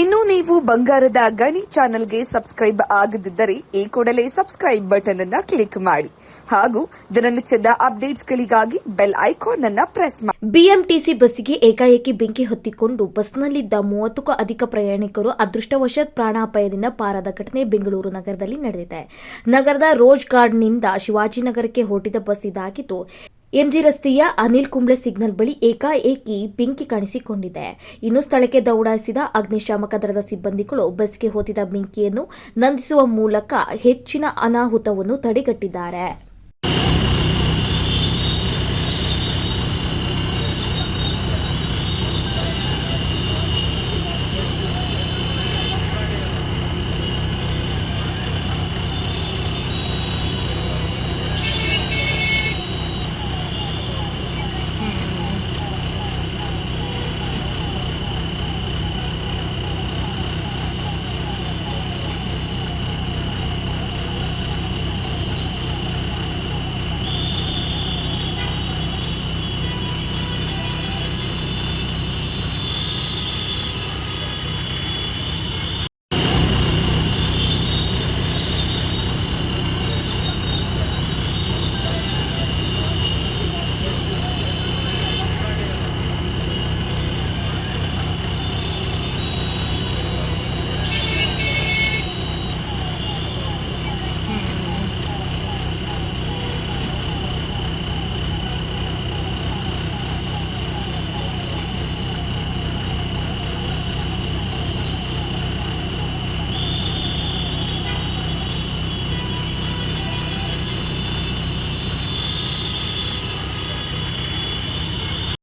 ಇನ್ನು ನೀವು ಬಂಗಾರದ ಗಣಿ ಚಾನೆಲ್ಗೆ ಸಬ್ಸ್ಕ್ರೈಬ್ ಆಗದಿದ್ದರೆ ಈ ಕೂಡಲೇ ಸಬ್ಸ್ಕ್ರೈಬ್ ಬಟನ್ ಅನ್ನ ಕ್ಲಿಕ್ ಮಾಡಿ. ಹಾಗೂ ದಿನನಿತ್ಯದ ಅಪ್ಡೇಟ್ಸ್ಗಳಿಗಾಗಿ ಬೆಲ್ ಐಕಾನ್ ಅನ್ನ ಪ್ರೆಸ್ ಮಾಡಿ ಬಿಎಂಟಿಸಿ ಬಸ್ಸಿಗೆ ಏಕಾಏಕಿ ಬೆಂಕಿ ಹೊತ್ತಿಕೊಂಡು ಬಸ್ನಲ್ಲಿದ್ದ ಮೂವತ್ತಕ್ಕೂ ಅಧಿಕ ಪ್ರಯಾಣಿಕರು ಅದೃಷ್ಟವಶಾತ್ ಪ್ರಾಣಾಪಾಯದಿಂದ ಪಾರಾದ ಘಟನೆ ಬೆಂಗಳೂರು ನಗರದಲ್ಲಿ ನಡೆದಿದೆ. ನಗರದ ರೋಜ್ ಗಾರ್ಡ್ನಿಂದ ಶಿವಾಜಿನಗರಕ್ಕೆ ಹೊರಟಿದ ಬಸ್ ಇದಾಗಿದ್ದು ಎಂಜಿ ರಸ್ತೆಯ ಅನಿಲ್ ಕುಂಬ್ಳೆ ಸಿಗ್ನಲ್ ಬಳಿ ಏಕಾಏಕಿ ಬೆಂಕಿ ಕಾಣಿಸಿಕೊಂಡಿದೆ. ಇನ್ನು ಸ್ಥಳಕ್ಕೆ ದೌಡಾಯಿಸಿದ ಅಗ್ನಿಶಾಮಕ ದಳದ ಸಿಬ್ಬಂದಿಗಳು ಬಸ್ಗೆ ಹೊತ್ತಿದ ಬೆಂಕಿಯನ್ನು ನಂದಿಸುವ ಮೂಲಕ ಹೆಚ್ಚಿನ ಅನಾಹುತವನ್ನು ತಡೆಗಟ್ಟಿದ್ದಾರೆ.